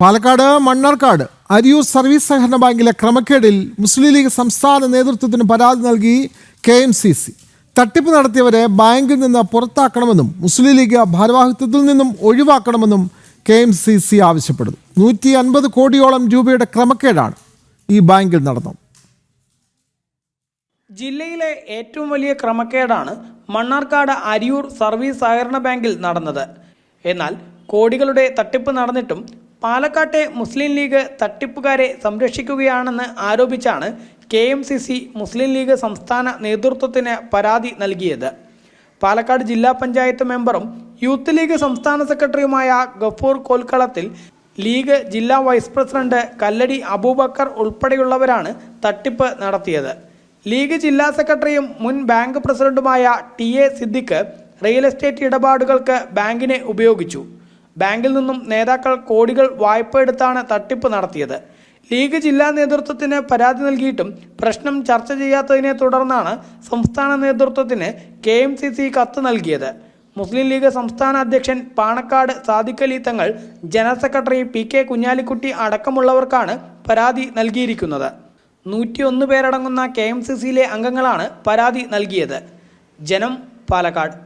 Palakkad Mannarkkad Ariyur service സഹകരണ ബാങ്കിലെ ക്രമക്കേടിൽ മുസ്ലിം league സംസ്ഥാന നേതൃത്വത്തിന് പരാതി നൽകി കെ എം സി സി. തട്ടിപ്പ് നടത്തിയവരെ ബാങ്കിൽ നിന്ന് പുറത്താക്കണമെന്നും മുസ്ലിം ലീഗ് ഭാരവാഹിത്വത്തിൽ നിന്നും ഒഴിവാക്കണമെന്നും കെ എം സി സി ആവശ്യപ്പെടുന്നു. നൂറ്റി അൻപത് കോടിയോളം രൂപയുടെ ക്രമക്കേടാണ് ഈ ബാങ്കിൽ നടന്നത്. ജില്ലയിലെ ഏറ്റവും വലിയ ക്രമക്കേടാണ് മണ്ണാർക്കാട് അരിയൂർ സർവീസ് സഹകരണ ബാങ്കിൽ നടന്നത്. എന്നാൽ കോടികളുടെ തട്ടിപ്പ് നടന്നിട്ടും പാലക്കാട്ടെ മുസ്ലിം ലീഗ് തട്ടിപ്പുകാരെ സംരക്ഷിക്കുകയാണെന്ന് ആരോപിച്ചാണ് K M C C Muslim league സംസ്ഥാന നേതൃത്വത്തിന് പരാതി നൽകിയത്. പാലക്കാട് ജില്ലാ പഞ്ചായത്ത് മെമ്പറും യൂത്ത് ലീഗ് സംസ്ഥാന സെക്രട്ടറിയുമായ ഗഫൂർ കോൽക്കളത്തിൽ ലീഗ് ജില്ലാ വൈസ് പ്രസിഡന്റ് കല്ലടി അബൂബക്കർ ഉൾപ്പെടെയുള്ളവരാണ് തട്ടിപ്പ് നടത്തിയത്. ലീഗ് ജില്ലാ സെക്രട്ടറിയും മുൻ ബാങ്ക് പ്രസിഡന്റുമായ T A Siddique real estate ഇടപാടുകൾക്ക് ബാങ്കിനെ ഉപയോഗിച്ചു. ബാങ്കിൽ നിന്നും നേതാക്കൾ കോടികൾ വായ്പ എടുത്താണ് തട്ടിപ്പ് നടത്തിയത്. ലീഗ് ജില്ലാ നേതൃത്വത്തിന് പരാതി നൽകിയിട്ടും പ്രശ്നം ചർച്ച ചെയ്യാത്തതിനെ തുടർന്നാണ് സംസ്ഥാന നേതൃത്വത്തിന് കെ എം സി സി കത്ത് നൽകിയത്. മുസ്ലിം ലീഗ് സംസ്ഥാന അധ്യക്ഷൻ Panakkad Sadikali Thangal general secretary P K Kunhalikutty അടക്കമുള്ളവർക്കാണ് പരാതി നൽകിയിരിക്കുന്നത്. നൂറ്റിയൊന്ന് പേരടങ്ങുന്ന കെ എം സി സിയിലെ അംഗങ്ങളാണ് പരാതി നൽകിയത്. ജനം പാലക്കാട്.